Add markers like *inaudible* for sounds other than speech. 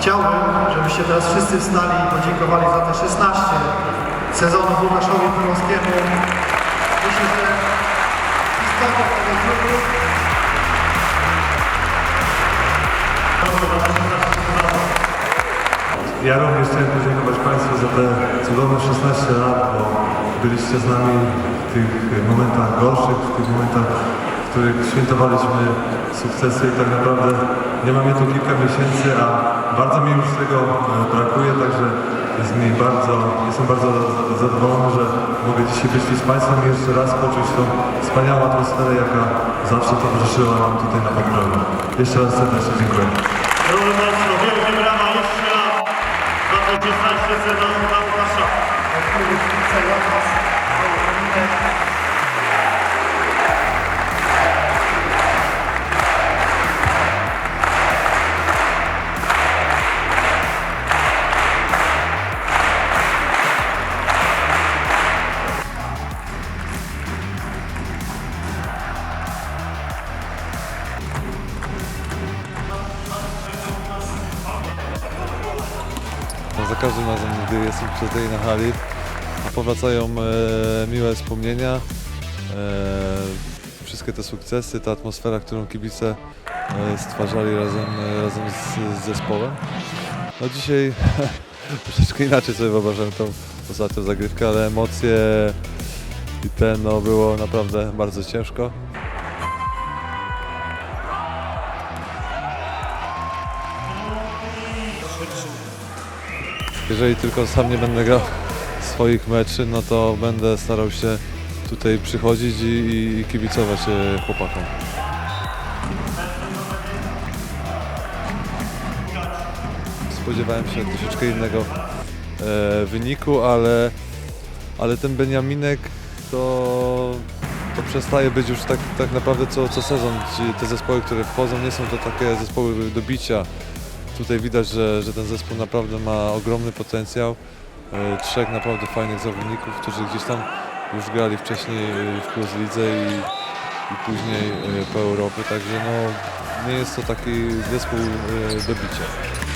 chciałbym, żebyście teraz wszyscy wstali i podziękowali za te 16 sezonów Łukaszowi Pyrowskiemu. Myślę, że historia tego klubu Ja również chciałem podziękować Państwu za te cudowne 16 lat, bo byliście z nami w tych momentach gorszych, w tych momentach, w których świętowaliśmy sukcesy i tak naprawdę nie mamy tu kilka miesięcy, a bardzo mi już tego e, brakuje, także jest mi bardzo, jestem bardzo zadowolony, że mogę dzisiaj być tu z Państwem i jeszcze raz poczuć tą wspaniałą atmosferę, jaka zawsze towarzyszyła nam tutaj na Podgrodziu. Jeszcze raz serdecznie dziękuję. Brawo mocno, wielkie brawa jeszcze raz za te 16 sezonów na Łukasza. klubu kibica No, za każdym razem, gdy jestem tutaj na hali, powracają e, miłe wspomnienia, e, wszystkie te sukcesy, ta atmosfera, którą kibice e, stwarzali razem, e, razem z, z zespołem. No dzisiaj *laughs* troszeczkę inaczej sobie wyobrażam tą ostatnią zagrywkę, ale emocje i te no było naprawdę bardzo ciężko. Jeżeli tylko sam nie będę grał swoich meczy, no to będę starał się tutaj przychodzić i, i, kibicować e, chłopakom. Spodziewałem się troszeczkę innego e, wyniku, ale, ale ten Beniaminek to, to przestaje być już tak, tak naprawdę co, co sezon. Ci, te zespoły, które wchodzą, nie są to takie zespoły do bicia. Tutaj widać, że, że ten zespół naprawdę ma ogromny potencjał. E, Trzech naprawdę fajnych zawodników, którzy gdzieś tam już grali wcześniej e, w Plus Lidze i, i później e, po Europie, także no, nie jest to taki zespół do bicia.